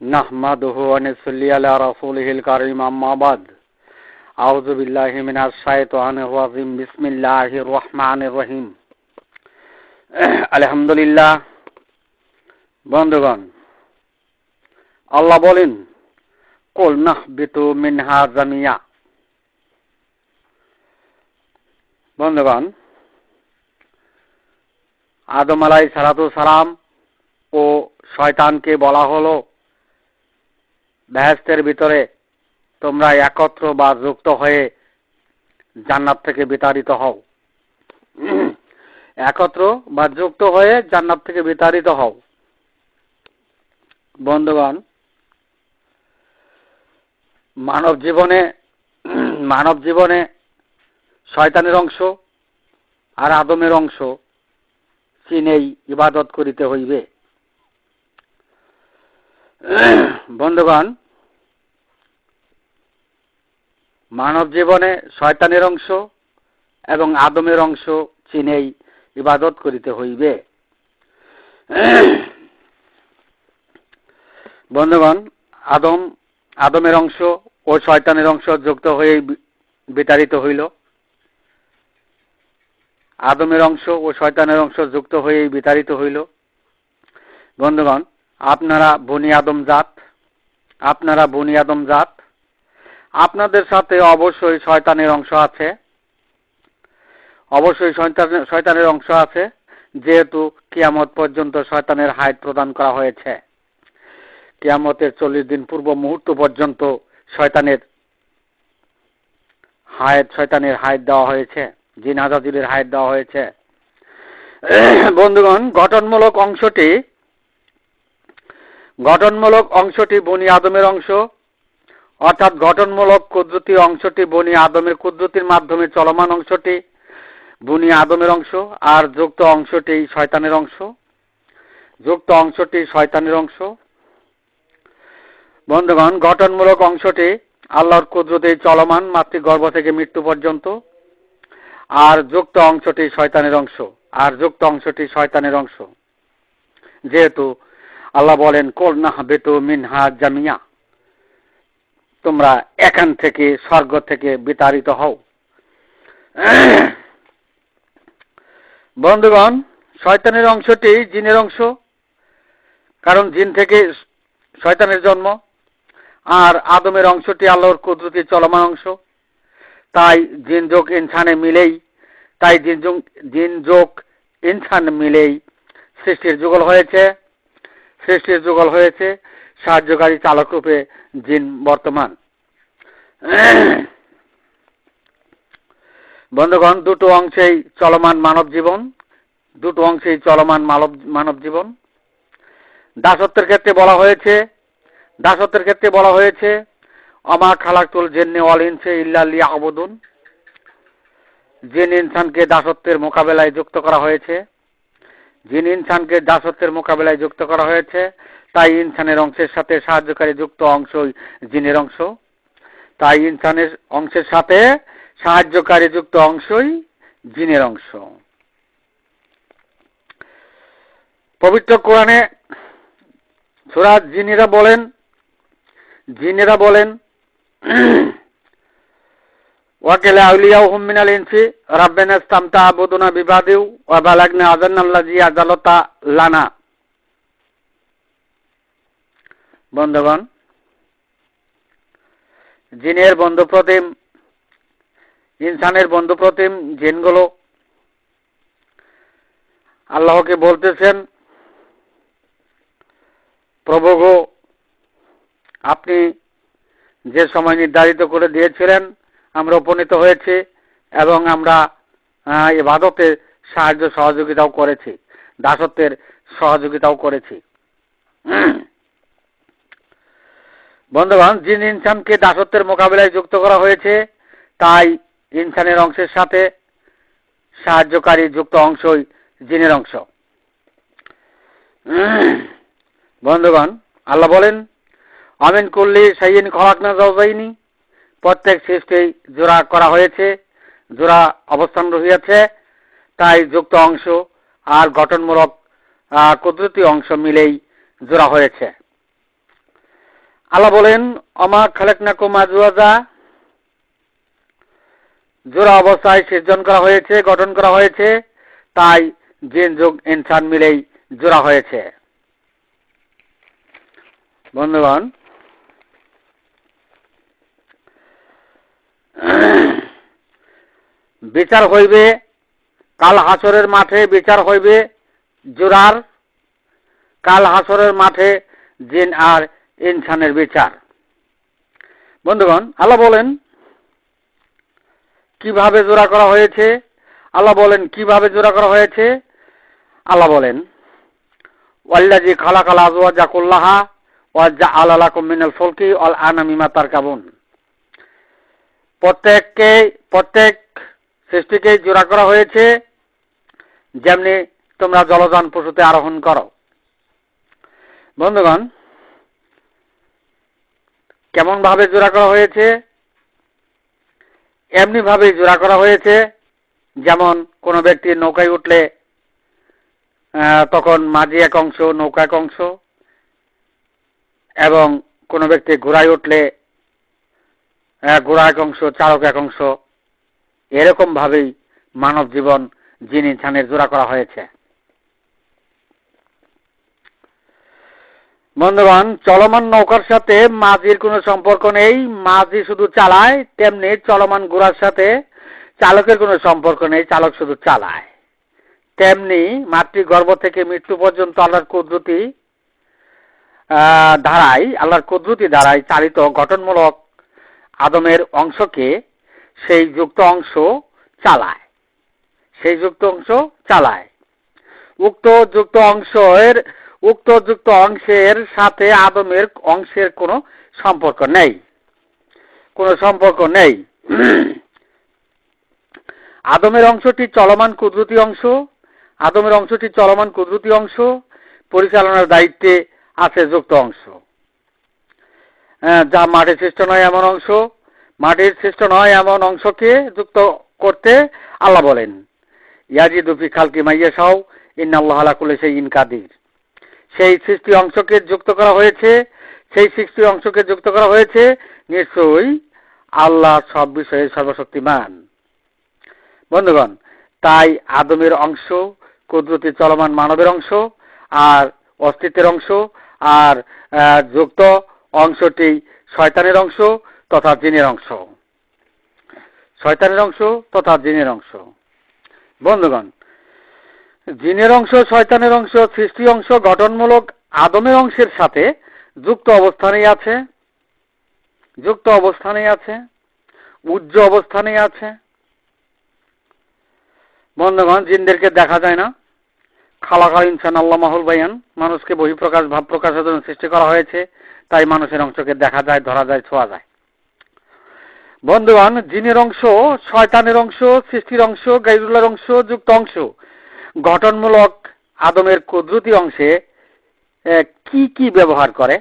نحمده ونصلي على رسوله الكريم أما بعد أعوذ بالله من الشيطان الرجيم بسم الله الرحمن الرحيم আলহামদুলিল্লাহ বন্ধুগণ আল্লাহ বলেন কুল নাহবিতু মিনহা জামিয়া বন্ধুগণ আদম আলাই সালাতু সালাম ও শয়তানকে বলা হলো বেহেস্তের ভিতরে তোমরা একত্র বা যুক্ত হয়ে জান্নাত থেকে বিতাড়িত হও। একত্র বা যুক্ত হয়ে জান্নাত থেকে বিতাড়িত হও। বন্ধুগণ, মানব জীবনে মানব জীবনে শয়তানের অংশ আর আদমের অংশ চিনেই ইবাদত করিতে হইবে। বন্ধুগণ মানব জীবনে শয়তানের অংশ এবং আদমের অংশ চিনেই ইবাদত করিতে হইবে। বন্ধুগণ, আদম, আদমের অংশ ও শয়তানের অংশ যুক্ত হয়ে বিতাড়িত হইল। আদমের অংশ ও শয়তানের অংশ যুক্ত হয়েই বিতাড়িত হইল। বন্ধুগণ, আপনারা বনি আদম জাত, আপনারা বনি আদম জাত আপনাদের সাথে অবশ্যই শয়তানের অংশ আছে। অবশ্যই শয়তানের অংশ আছে। যেহেতু কিয়ামত পর্যন্ত শয়তানের হাইট প্রদান করা হয়েছে। কিয়ামতের চল্লিশ দিন পূর্ব মুহূর্ত পর্যন্ত শয়তানের হায়াত শয়তানের হাইট দেওয়া হয়েছে। জিন হাজাজিলের হাইট দেওয়া হয়েছে। বন্ধুগণ, গঠনমূলক অংশটি গঠনমূলক অংশটি বনি আদমের অংশ। অর্থাৎ গঠনমূলক কুদরতি অংশটি বনি আদমের কুদরতির মাধ্যমে চলমান অংশটি বনি আদমের অংশ আর যুক্ত অংশটি শয়তানের অংশ। যুক্ত অংশটি শয়তানের অংশ। বন্ধুগণ, গঠনমূলক অংশটি আল্লাহর কুদরতে চলমান মাতৃগর্ভ থেকে মৃত্যু পর্যন্ত আর যুক্ত অংশটি শয়তানের অংশ, আর যুক্ত অংশটি শয়তানের অংশ। যেহেতু আল্লাহ বলেন কলনাহ বেতু মিনহা জামিয়া। তোমরা এখান থেকে স্বর্গ থেকে বিতাড়িত হও। বন্ধুগণ, শয়তানের অংশটি জিনের অংশ, কারণ জিন থেকে শয়তানের জন্ম, আর আদমের অংশটি আল্লাহর কুদরতি চলমান অংশ। তাই জিন যোগ ইনসানে মিলেই, তাই জিন যোগ জিন যোগ ইনসান মিলেই সৃষ্টির যুগল হয়েছে। সৃষ্টির যুগল হয়েছে, সাহায্যকারী চালক রূপে জিন বর্তমান। বন্ধুগণ, দুটো অংশেই চলমান মানব জীবন, দুটো অংশেই চলমান মানব মানব জীবন। দাসত্বের ক্ষেত্রে বলা হয়েছে, দাসত্বের ক্ষেত্রে বলা হয়েছে, অমা খালাকুল জেন্নে অল ইনসে ইল্লাল্লি আবদুন জিন ইনসানকে দাসত্বের মোকাবেলায় যুক্ত করা হয়েছে। জিন ইনসানকে দাসত্বের মোকাবেলায় যুক্ত করা হয়েছে। তাই ইনসানের অংশের সাথে সাহায্যকারী যুক্ত অংশই জিনের অংশ। তাই ইনসানের অংশের সাথে সাহায্যকারী যুক্ত অংশই জিনের অংশ। পবিত্র কোরআনে সুরাজ জিনেরা বলেন জিনেরা বলেন, ওয়াকেলে আউলিয়া হুমিনাল ইনসি, রাব্বেনা ইসতামতা আবুদুনা বিবাদিউ ওয়া বালাগনা আজান্নাল্লাজি আজালতা লানা। বন্ধুগণ, জিনের বন্ধু প্রতিম ইনসানের বন্ধু প্রতিম জিনগুলো আল্লাহকে বলতেছেন প্রভু গো আপনি যে সময় নির্ধারিত করে দিয়েছিলেন, আমরা উপনীত হয়েছি এবং আমরা ইবাদতে সাহায্য সহযোগিতাও করেছি, দাসত্বের সহযোগিতাও করেছি। বন্ধুগণ, জিন ইনসানকে দাসত্বের মোকাবিলায় যুক্ত করা হয়েছে, তাই ইনসানের অংশের সাথে সাহায্যকারী যুক্ত অংশই জিনের অংশ। বন্ধুগণ, আল্লাহ বলেন, আমিন করলে সাইন খরাক না যাইনি প্রত্যেক সৃষ্টি জোড়া করা হয়েছে, জোড়া অবস্থান রহিয়াছে, তাই যুক্ত অংশ আর গঠনমূলক কুদরতি অংশ মিলেই জোড়া হয়েছে। আল্লাহ বলেন, অমা খালেকনা কুমাজুয়াজা জোড়া অবস্থায় সৃজন করা হয়েছে, গঠন করা হয়েছে, তাই জিন, যুগ, ইনসান মিলেই জোড়া হয়েছে। বন্ধুগণ, বিচার হইবে, কাল হাসরের মাঠে বিচার হইবে জোড়ার, কাল হাসরের মাঠে জিন আর ইনসানের বিচার। বন্ধুগণ, আল্লাহ বলেন, কীভাবে জোড়া করা হয়েছে? আল্লাহ বলেন, কীভাবে জোড়া করা হয়েছে? আল্লাহ বলেন ওয়াল্লাজি খালা খালা আজওয়া জাকুল্লাহা ওয়াজা আলালা মিনাল ফলকি অল আনামিমা তার কাবুন প্রত্যেককে, প্রত্যেক সৃষ্টিকে জোড়া করা হয়েছে, যেমনি তোমরা জলযান পশুতে আরোহণ করো। বন্ধুগণ কেমন ভাবে জোড়া করা হয়েছে? এমনি ভাবে জোড়া করা হয়েছে। যেমন কোনো ব্যক্তি নৌকায় উঠলে তখন মাঝি এক অংশ নৌকা এক অংশ, এবং কোনো ব্যক্তি ঘোড়ায় উঠলে ঘোড়া এক অংশ, চালক এক অংশ এরকম ভাবেই মানব জীবন জিন ইনসানের জোড়া করা হয়েছে। বন্ধুগণ, চলমান নৌকার সাথে মাঝির কোনো সম্পর্ক নেই। মাঝি শুধু চালায়, তেমনি চলমান ঘোড়ার সাথে চালকের কোনো সম্পর্ক নেই, চালক শুধু চালায়। তেমনি মাতৃগর্ভ থেকে মৃত্যু পর্যন্ত আল্লাহর কুদরতি ধারায়, আল্লাহর কুদরতি ধারায় চালিত গঠনমূলক আদমের অংশকে সেই যুক্ত অংশ চালায়। সেই যুক্ত অংশ চালায়। উক্ত যুক্ত অংশের উক্ত যুক্ত অংশের সাথে আদমের অংশের কোনো সম্পর্ক নেই। কোনো সম্পর্ক নেই। আদমের অংশটি চলমান কুদরতি অংশ। আদমের অংশটি চলমান কুদরতি অংশ। পরিচালনার দায়িত্বে আছে যুক্ত অংশ। যা মাটির সৃষ্ট নয় এমন অংশ। মাটির সৃষ্ট নয় এমন অংশকে যুক্ত করতে আল্লাহ বলেন। ইয়াজিদুফি খালকি মাইয়া সাউ ইন আল্লাহ আলাকুলে সেই ইনকাদির সেই সৃষ্টি অংশকে যুক্ত করা হয়েছে, সেই সৃষ্টি অংশকে যুক্ত করা হয়েছে নিশ্চয়ই আল্লাহ সব বিষয়ে সর্বশক্তিমান। বন্ধুগণ, তাই আদমের অংশ, কুদরতি চলমান মানবের অংশ, আর অস্তিত্বের অংশ, আর যুক্ত অংশটি শয়তানের অংশ তথা জিনের অংশ। শয়তানের অংশ তথা জিনের অংশ। বন্ধুগণ জিনের অংশ, শয়তানের অংশ সৃষ্টি অংশ, গঠনমূলক আদমের অংশের সাথে যুক্ত অবস্থানেই আছে। যুক্ত অবস্থানেই আছে। উজ্জ অবস্থানেই আছে। বন্ধুগণ, জিনদেরকে দেখা যায় না। খালাকা ইনসান আল্লাহ মাহুল বাইয়ান মানুষকে বহিঃপ্রকাশ ভাব প্রকাশের জন্য সৃষ্টি করা হয়েছে, তাই মানুষের অংশকে দেখা যায়, ধরা যায়, ছোঁয়া যায়। বন্ধুগণ, জিনের অংশ, শয়তানের অংশ, সৃষ্টির অংশ গাইরুল্লার অংশ, যুক্ত অংশ। গঠনমূলক আদমের কুদরতি অংশে কি কি ব্যবহার করে?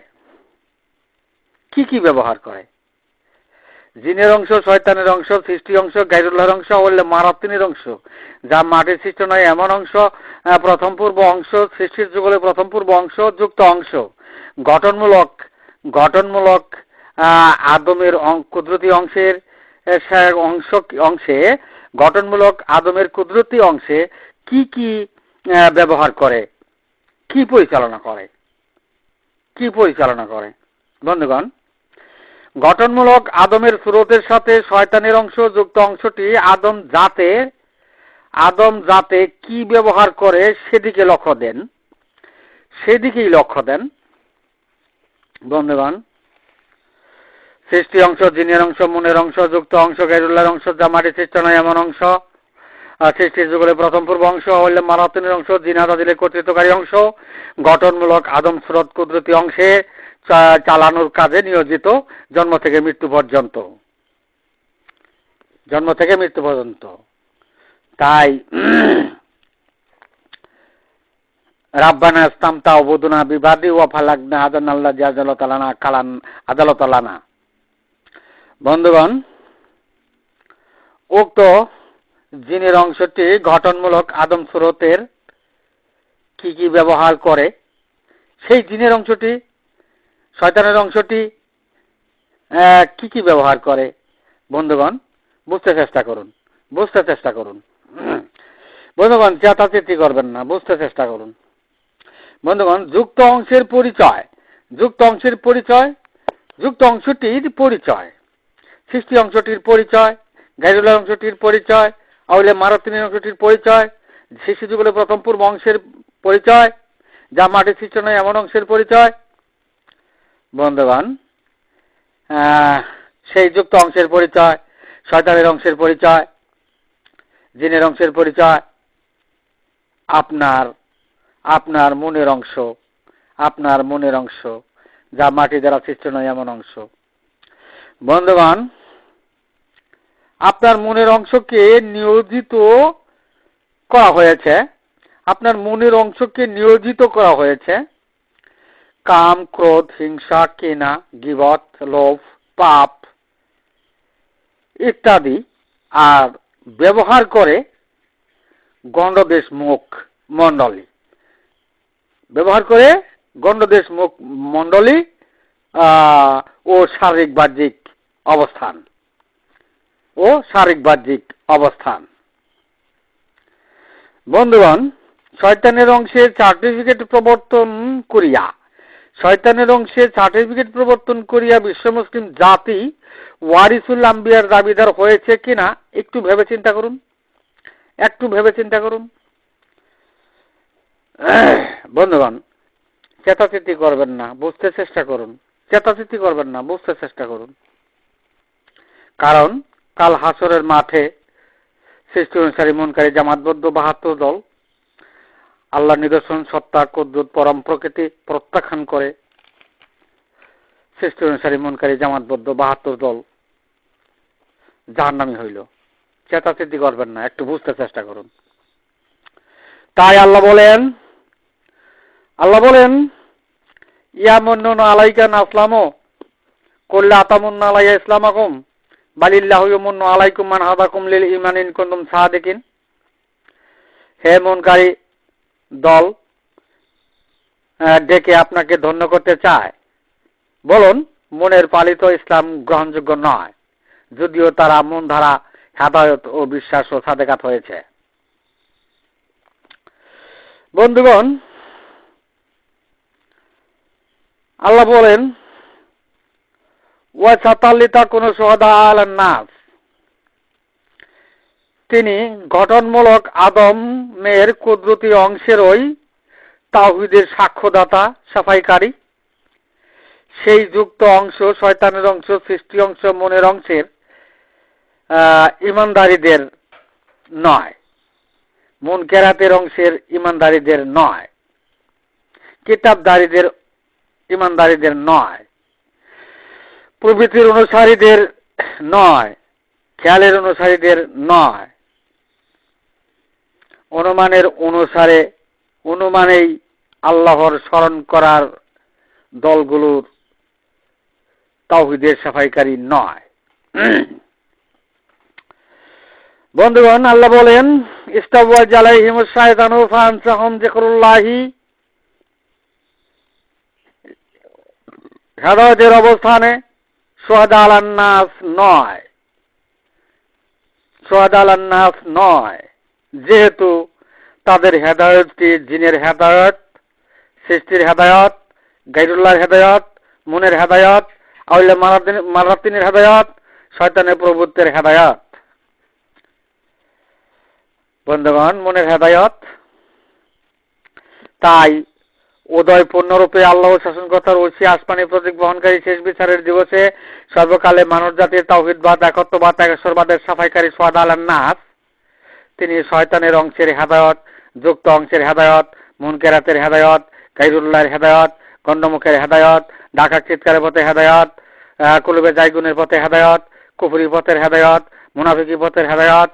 কি কি ব্যবহার করে? জিনের অংশ, শয়তানের অংশ সৃষ্টি অংশ, গাইরুল্লাহর অংশ বললে মারাত্তিনের অংশ। যা মাটির সৃষ্ট নয়, এমন অংশ প্রথম পূর্ব অংশ, সৃষ্টির যুগলে প্রথম পূর্ব অংশ, যুক্ত অংশ। গঠনমূলক গঠনমূলক আদমের কুদরতি অংশের অংশ, অংশে, গঠনমূলক আদমের কুদরতি অংশে কি কি ব্যবহার করে? কি পরিচালনা করে? কি পরিচালনা করে? বন্ধুগণ, গঠনমূলক আদমের স্রোতের সাথে শয়তানের অংশ যুক্ত অংশটি আদম জাতে আদম জাতে কি ব্যবহার করে সেদিকে লক্ষ্য দেন। সেদিকেই লক্ষ্য দেন। বন্ধুগণ, সৃষ্টি অংশ, জিনের অংশ, মনের অংশ, যুক্ত অংশ গাইরুল্লার অংশ যা মাটি সৃষ্ট নয়, এমন অংশ। সৃষ্টির যুগলে প্রথম পূর্ব অংশ হইলে মারাতনের অংশ, জিনাদা দিলে কর্তৃত্বকারী অংশ, গঠনমূলক আদম স্রোত কুদরতি অংশে চালানোর কাজে নিয়োজিত, জন্ম থেকে মৃত্যু পর্যন্ত। জন্ম থেকে মৃত্যু পর্যন্ত। তাই, রাব্বানা ইসলামতা অবদুনা বিবাদী ও ফালাগনা আদান আল্লাহ আদালতালানা কালান আদালতালানা। বন্ধুগণ, উক্ত জিনের অংশটি গঠনমূলক আদম স্রোতের কি কি ব্যবহার করে, সেই জিনের অংশটি, শয়তানের অংশটি কি কি ব্যবহার করে? বন্ধুগণ, বুঝতে চেষ্টা করুন, বুঝতে চেষ্টা করুন। বন্ধুগণ চেতাচেতি করবেন না, বুঝতে চেষ্টা করুন। বন্ধুগণ, যুক্ত অংশের পরিচয়, যুক্ত অংশের পরিচয়, যুক্ত অংশটির পরিচয়, সৃষ্টি অংশটির পরিচয়, গাইরুলার অংশটির পরিচয় আউলে মারাতিনের অংশটির পরিচয় শিশু যুগলের প্রথম পূর্ব অংশের পরিচয়, যা মাটির সৃষ্ট নয়, এমন অংশের পরিচয়। বন্ধুগণ সেই যুক্ত অংশের পরিচয়, শয়তানের অংশের পরিচয়, জিনের অংশের পরিচয়, আপনার আপনার মনের অংশ, আপনার মনের অংশ, যা মাটি দ্বারা সৃষ্ট নয়, এমন অংশ। বন্ধুগণ আপনার মনের অংশকে নিয়োজিত করা হয়েছে। আপনার মনের অংশকে নিয়োজিত করা হয়েছে। কাম, ক্রোধ, হিংসা, কেনা, গিবত, লোভ, পাপ ইত্যাদি আর ব্যবহার করে গণ্ডদেশ মুখ মণ্ডলী। ব্যবহার করে গণ্ডদেশ মুখ মণ্ডলী ও শারীরিক, বাহ্যিক অবস্থান। ও শারীরিক বাহ্যিক অবস্থান। বন্ধুগণ, শয়তানের অংশে সার্টিফিকেট প্রবর্তন করিয়া, শয়তানের অংশে সার্টিফিকেট প্রবর্তন করিয়া বিশ্ব মুসলিম জাতি ওয়ারিসুল আম্বিয়ার দাবিদার হয়েছে কিনা একটু ভেবে চিন্তা করুন। একটু ভেবে চিন্তা করুন। বন্ধুগণ, চেতাচিতি করবেন না, বুঝতে চেষ্টা করুন। চেতাচিতি করবেন না, বুঝতে চেষ্টা করুন। কারণ কাল হাসরের মাঠে সৃষ্টি অনুসারী মনকারী জামাতবদ্ধ বাহাত্তর দল আল্লাহ নিদর্শন, সত্তা কদ্দুত পরম প্রকৃতি প্রত্যাখ্যান করে সৃষ্টি অনুসারী মনকারী জামাতবদ্ধ বাহাত্তর দল জাহান্নামি হইল। চেতাচেতি করবেন না, একটু বুঝতে চেষ্টা করুন। তাই আল্লাহ বলেন আল্লাহ বলেন, ইয়া মন্নন আলাইকা নাসলামো করলে আতামুন্না আলাইয়া ইসলাম আকুম বালিল্লাহ ইমন্ন আলাইকুম মান হাদাকুম লিল ইমান ইন কুনতুম সাদিকিন। হে মনকারী দল ডেকে আপনাকে ধন্য করতে চায়। বলুন, মনের পালিত ইসলাম গ্রহণযোগ্য নয়, যদিও তারা মন ধারা, হেদায়ত ও বিশ্বাস ও সাদেকাত হয়েছে। বন্ধুগণ, আল্লাহ বলেন কোন নাস তিনি গঠনমূলক আদমের কুদরতি অংশের ওই তাওহিদের সাক্ষ্যদাতা, সাফাইকারী। সেই যুক্ত অংশ শয়তানের অংশ, সৃষ্টি অংশ, মনের অংশের ইমানদারীদের নয়। মন কেরাতের অংশের ইমানদারীদের নয়। কিতাবদারীদের ইমানদারীদের নয়। প্রভৃতির অনুসারীদের নয়, খেয়ালের অনুসারীদের নয়। অনুমানের অনুসারে, অনুমানেই আল্লাহর স্মরণ করার দলগুলোর তাওহিদের সাফাইকারী নয়। বন্ধুগণ, আল্লাহ বলেন ইস্তাবুয়া জালাইহিম শায়তানু ফানসাহুম যিকরুল্লাহি। হেদায়তের অবস্থানে সোহাদা আলান্নাস নয়। সোহাদা আলান্নাস নয়। যেহেতু তাদের হেদায়তটি জিনের হেদায়ত, সৃষ্টির হেদায়ত, গাইরুল্লাহর হেদায়ত, মনের হেদায়ত আউলে মারাতিনের হেদায়ত, শয়তানের প্রভুত্বের হেদায়ত। বন্ধুগণ, মনের হেদায়ত। তাই উদয় পূর্ণরূপে আল্লাহ শাসনকর্তার ঐশী আসমানি প্রতীক বহনকারী শেষ বিচারের দিবসে সর্বকালে মানব জাতির তাওহিদবাদ একত্ববাদ একেশ্বরবাদের সাফাইকারী সোয়াদ আলান নাস তিনি শয়তানের অংশের হেদায়ত, যুক্ত অংশের হেদায়ত, মুনকেরাতের হেদায়ত, গাইরুল্লাহর হেদায়ত, গণ্ডমুখের হেদায়ত, ঢাকা চিৎকারের পথে হেদায়ত কুলুবে জাইগুনের পথে হেদায়ত, কুফুরি পথের হেদায়ত, মুনাফিকি পথের হেদায়ত,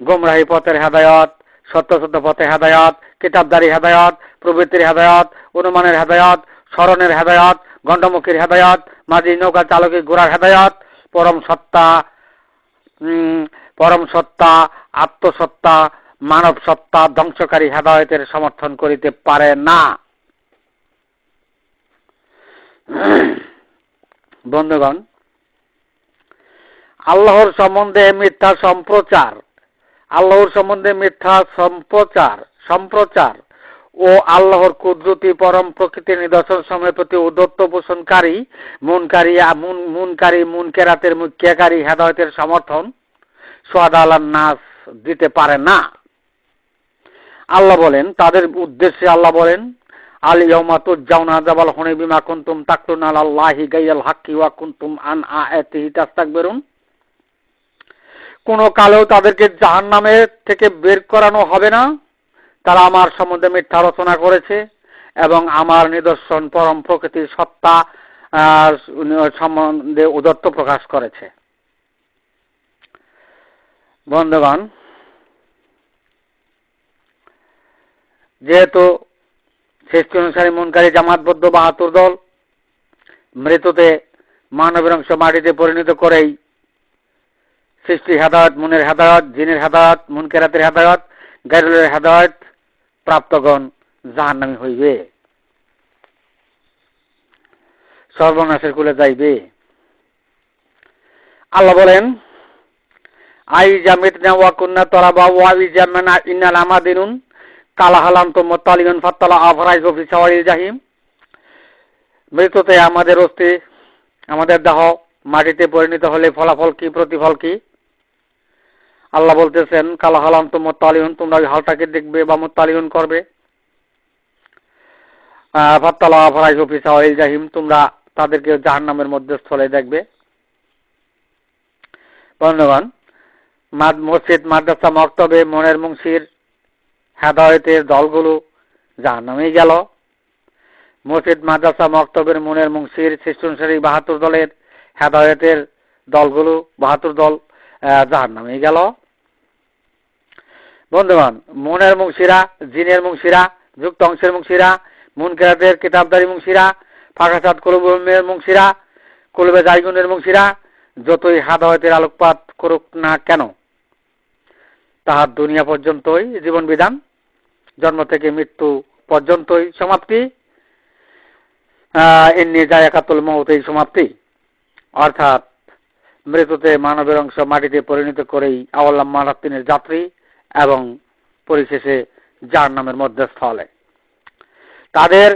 গুমরাহি পথের হেদায়ত, সত্য সত্য পথে হেদায়ত, কিতাবদারি হেদায়ত প্রবৃত্তির হেদায়ত অনুমানের হেদায়ত স্মরণের হেদায়ত, গণ্ডমুখীর হেদায়ত, মাঝি নৌকা চালকের ঘোড়ার হেদায়ত, পরম সত্তা পরম সত্তা, আত্মসত্তা, মানব সত্তা ধ্বংসকারী হেদায়তের সমর্থন করিতে পারে না। বন্ধুগণ, আল্লাহর সম্বন্ধে মিথ্যা সম্প্রচার, আল্লাহর সম্বন্ধে মিথ্যা সম্প্রচার সম্প্রচার ও আল্লাহর কুদরতি পরম প্রকৃতির নিদর্শন সময়ের প্রতি উদত্ত পোষণকারী মুনকারী, মুন, মুনকারী, মুনকেরাতের মুখ্যাকারী হেদায়তের সমর্থন সোয়াদ আল্লাহ নাস দিতে পারে না। আল্লাহ বলেন, তাদের উদ্দেশ্যে আল্লাহ বলেন, আল ইয়াউমা তুজাউনা জাবাল হুনি বিমা কুনতুম তাকতুনা আল্লাহি গাইয়াল হাক্কি ওয়া কুনতুম আন আয়াতিহি তাস্তাকবিরুন। কোনো কালেও তাদেরকে জাহান্নামে থেকে বের করানো হবে না। তারা আমার সম্বন্ধে মিথ্যা রচনা করেছে এবং আমার নিদর্শন পরম প্রকৃতির সত্তা সম্বন্ধে উদত্ত প্রকাশ করেছে। বন্ধুগণ, যেহেতু সৃষ্টি অনুসারী মনকারী জামাতবদ্ধ বাহাত্তর দল মৃততে মানবের অংশ মাটিতে পরিণত করেই সৃষ্টি হেদায়ত, মনের হেদায়ত, জিনের হেদায়ত, মুনকেরাতের হেদায়ত, গাইরুলের হেদায়ত প্রাপ্তগণ জাহান্নামি হইবে। সর্বনাশের কুলে যাইবে। আল্লাহ বলেন আই জামিত ওয়া কুন্না তরাবা ওয়া ইজামানা ইন্নাল আমাদিনুন কালাহালাম তো মোত্তালিগন ফাত্তালা আফরাই গফি সাওয়ারি জাহিম। মৃত্যুতে আমাদের অস্থি, আমাদের দেহ মাটিতে পরিণত হলে ফলাফল কি, প্রতিফল কি? আল্লাহ বলতেছেন কালাহালাম তো মোত্তালিহন তোমরা ওই হালটাকে দেখবে বা মোত্তালিহন করবে। জাহিম, তোমরা তাদেরকে জাহান নামের মধ্যে স্থলে দেখবে। বন্ধুগণ মসজিদ, মাদ্রাসা, মক্তবে, মনের মুংশির হেদায়তের দলগুলো জাহান্নামে গেল। মসজিদ, মাদ্রাসা, মক্তবের মনের মুংশির সৃষ্টি বাহাত্তর দলের হেদায়তের দলগুলো, বাহাত্তর দল জাহান্নামে গেল। বন্ধুগণ, মনের মুংশিরা জিনের মুংশিরা যুক্ত অংশের মুংশিরা মুনকেরাতের কিতাবদারি মুংশিরা ফাঁকাসাদ কলুবের মুংশিরা কলুবে জাইগুনের মুংশিরা যতই হাদায়তের আলোকপাত করুক না কেন, তাহার দুনিয়া পর্যন্তই জীবন বিধান, জন্ম থেকে মৃত্যু পর্যন্তই সমাপ্তি এমনি যায় একাত্তল মহতেই সমাপ্তি। অর্থাৎ মৃত্যুতে মানবের অংশ মাটিতে পরিণত করেই আওয়াল্লাম মানাত্তিনের যাত্রী এবং পরিশেষে যার নামের মধ্যে স্থলে তাদের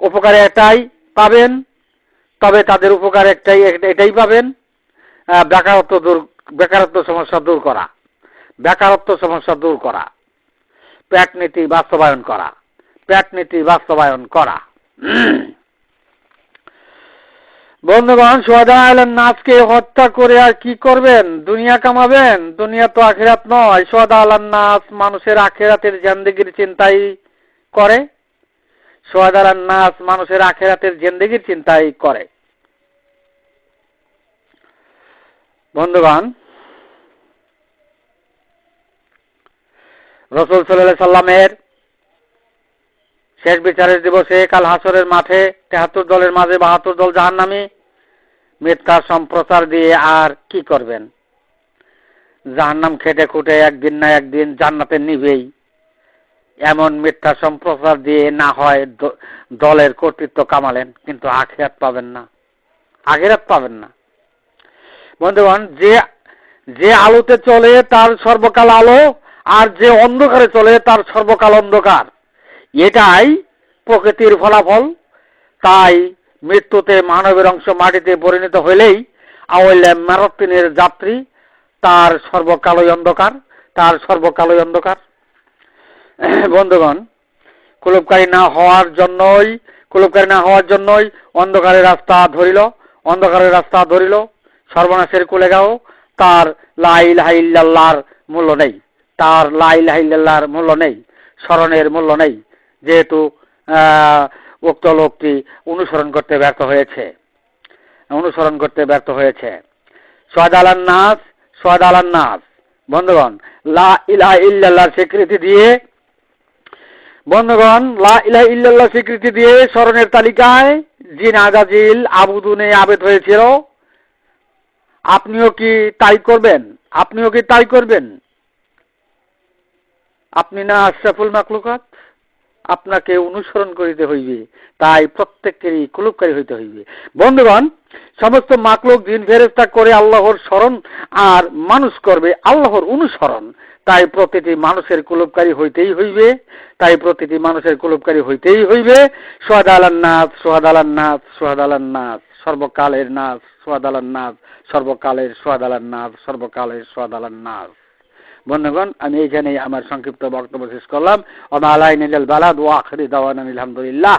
উপকারে এটাই পাবেন, তবে তাদের উপকার একটাই, এটাই পাবেন বেকারত্ব দূর, বেকারত্ব সমস্যা দূর করা, বেকারত্ব সমস্যা দূর করা, প্যাট নীতি বাস্তবায়ন করা, প্যাট নীতি বাস্তবায়ন করা। বন্ধুগণ সোহাদা আলেন নাচকে হত্যা করে আর কি করবেন? দুনিয়া কামাবেন? দুনিয়া তো আখেরাত নয়। সোহাদা আলান নাচ মানুষের আখেরাতের জেন্দিগির চিন্তাই করে। সোহাদা আলান নাচ মানুষের আখেরাতের জেন্দিগির চিন্তাই করে। বন্ধুগণ, রসুল সাল্লামের শেষ বিচারের দিবসে কাল হাসরের মাঠে তেহাত্তর দলের মাঝে বাহাত্তর দল জাহান্নামি। মিথ্যা সম্প্রচার দিয়ে আর কি করবেন? জাহান্নাম খেটে খুটে একদিন না একদিন জান্নাতে নিবেই। এমন মিথ্যা সম্প্রচার দিয়ে না হয় দলের কর্তৃত্ব কামালেন, কিন্তু আখেরাত পাবেন না। আখেরাত পাবেন না। বন্ধুগণ, যে যে আলোতে চলে তার সর্বকাল আলো, আর যে অন্ধকারে চলে তার সর্বকাল অন্ধকার। এটাই প্রকৃতির ফলাফল। তাই মৃত্যুতে মানবের অংশ মাটিতে পরিণত হইলেই আওয়াইলে ম্যারতিনের যাত্রী, তার সর্বকালই অন্ধকার, তার সর্বকালই অন্ধকার। বন্ধুগণ, কুলুপকারী না হওয়ার জন্যই, কুলুপকারী না হওয়ার জন্যই অন্ধকারের রাস্তা ধরিল, অন্ধকারের রাস্তা ধরিল। সর্বনাশের কুলে গাও তার লাইল হাইল্লার মূল্য নেই। তার লাইল হাইল্লার মূল্য নেই, স্মরণের মূল্য নেই। যেহেতু উক্ত লোকটি অনুসরণ করতে ব্যর্থ হয়েছে। অনুসরণ করতে ব্যর্থ হয়েছে। সোয়াদ আলান নাস, সোয়াদ আলান নাস। বন্ধুগণ, লা ইলাহ ইল্লাল্লাহ স্বীকৃতি দিয়ে, বন্ধুগণ, লা ইলাহ ইল্লাল্লাহ স্বীকৃতি দিয়ে স্মরণের তালিকায় জিন আজাজিল আবুদুনে আবেদ হয়েছিল। আপনিও কি তাই করবেন? আপনিও কি তাই করবেন? আপনি না আশরাফুল মাকলুকাত আপনাকে অনুসরণ করিতে হইবে, তাই প্রত্যেকেরই কুলুপকারী হইতে হইবে। বন্ধুগণ, সমস্ত মাকলুক দিন ফেরেস্তা করে আল্লাহর স্মরণ আর মানুষ করবে আল্লাহর অনুসরণ, তাই প্রতিটি মানুষের কুলুপকারী হইতেই হইবে, তাই প্রতিটি মানুষের কুলুপকারী হইতেই হইবে। সোহাদ আলান নাথ সোহাদ আলান নাথ সোহাদ আলান নাথ সর্বকালের নাথ সোহাদ আলান নাথ সর্বকালের সোহাদ আলান নাথ সর্বকালের সোহাদ আলান নাথ বন্ধুগণ, আমি এইখানেই আমার সংক্ষিপ্ত বক্তব্য শেষ করলাম। অমা আলাই নিজাল বালাদ ও আখরি দাওয়ান আলহামদুলিল্লাহ।